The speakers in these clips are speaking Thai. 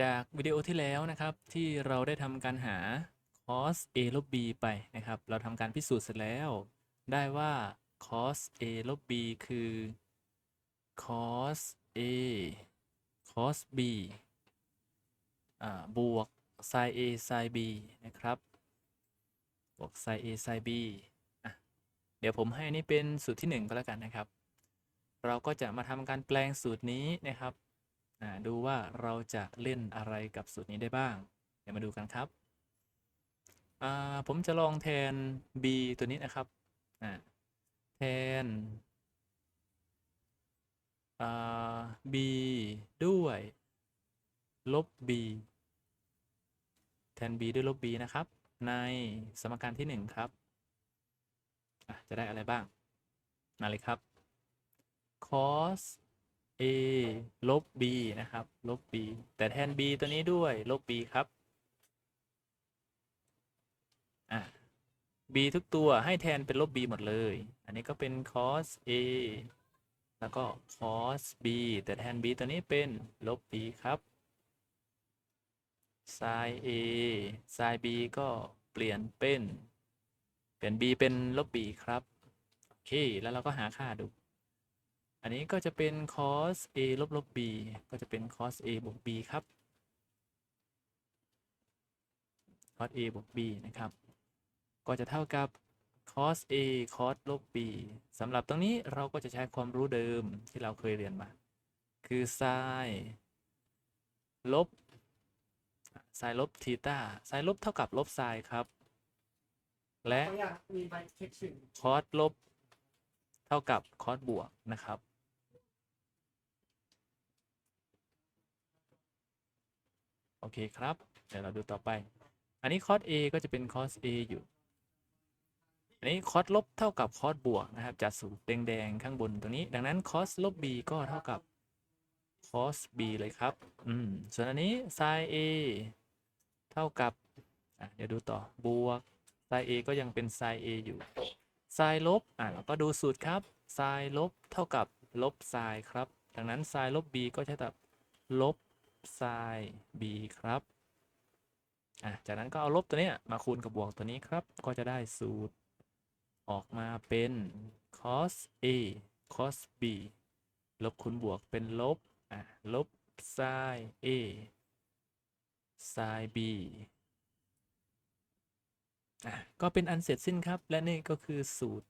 จากวิดีโอที่แล้วนะครับที่เราได้ทำการหา cos a ลบ b ไปนะครับ เราทำการพิสูจน์เสร็จแล้ว ได้ว่า cos a ลบ b คือ cos a cos b อบวก sin a sin b นะครับบวก sin a sin b เดี๋ยวผมให้นี้เป็นสูตรที่1ก็แล้วกันนะครับ เราก็จะมาทำการแปลงสูตรนี้นะครับ ดูว่าเราจะเล่นอะไรกับสูตรนี้ได้บ้าง เดี๋ยวมาดูกันครับผมจะลองแทน b ตัวนี้นะครับแทน b ด้วย ลบ b แทน b ด้วยลบ b นะครับ ในสมการที่ 1 ครับ จะได้อะไรบ้าง มาเลยครับ cos a ลบ b นะครับ ลบ b แต่แทน b ตัวนี้ด้วย ลบ b ครับอะ b ทุกตัวให้แทนเป็นลบ b หมดเลย อันนี้ก็เป็น cos a แล้วก็ cos b แต่แทน b ตัวนี้เป็นลบ b ครับ sin a sin b ก็เปลี่ยนเป็น เปลี่ยน b เป็นลบ b ครับ โอเค แล้วเราก็หาค่าดู อันนี้ก็จะเป็น cos a ลบลบ b ก็จะเป็น cos a บวก b ครับ cos a บวก b นะครับ ก็จะเท่ากับ cos a cos ลบ b สำหรับตรงนี้เราก็จะใช้ความรู้เดิมที่เราเคยเรียนมา คือ sin ลบ sin ลบทีตา sin ลบเท่ากับลบ sin ครับ และเขาอยากมีใบเช็คชื่อคอสลบ เท่ากับคอสบวกนะครับ อเคครับ เดี๋ยวเราดูต่อไป อันนี้คอส A ก็จะเป็นคอส A อยู่ อันนี้คอสลบเท่ากับคอสบวกนะครับจัดสูตรแดงๆข้างบนตรงนี้ ดังนั้นคอสลบ B ก็เท่ากับคอส B เลยครับ อืม ส่วนอันนี้ sin A เท่ากับ อะ เดี๋ยวดูต่อ บวก sin A ก็ยังเป็น sin A อยู่ sin ลบ อะ เราก็ดูสูตรครับ sin ลบเท่ากับลบ sin ครับ ดังนั้น sin ลบ b ก็จะเท่ากับลบ sin b ครับอะจากนั้นก็เอาลบตัวเนี้ยมาคูณกับบวกตัวนี้ครับ ก็จะได้สูตร ออกมาเป็น cos a cos b ลบคูณบวกเป็นลบอะลบ sin a sin b อะก็เป็นอันเสร็จสิ้นครับ และนี่ก็คือสูตร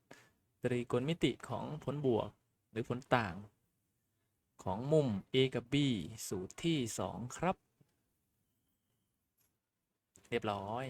ตรีโกณมิติของผลบวกหรือผลต่าง ของมุม a กับ b สูตรที่ 2 ครับ เรียบร้อย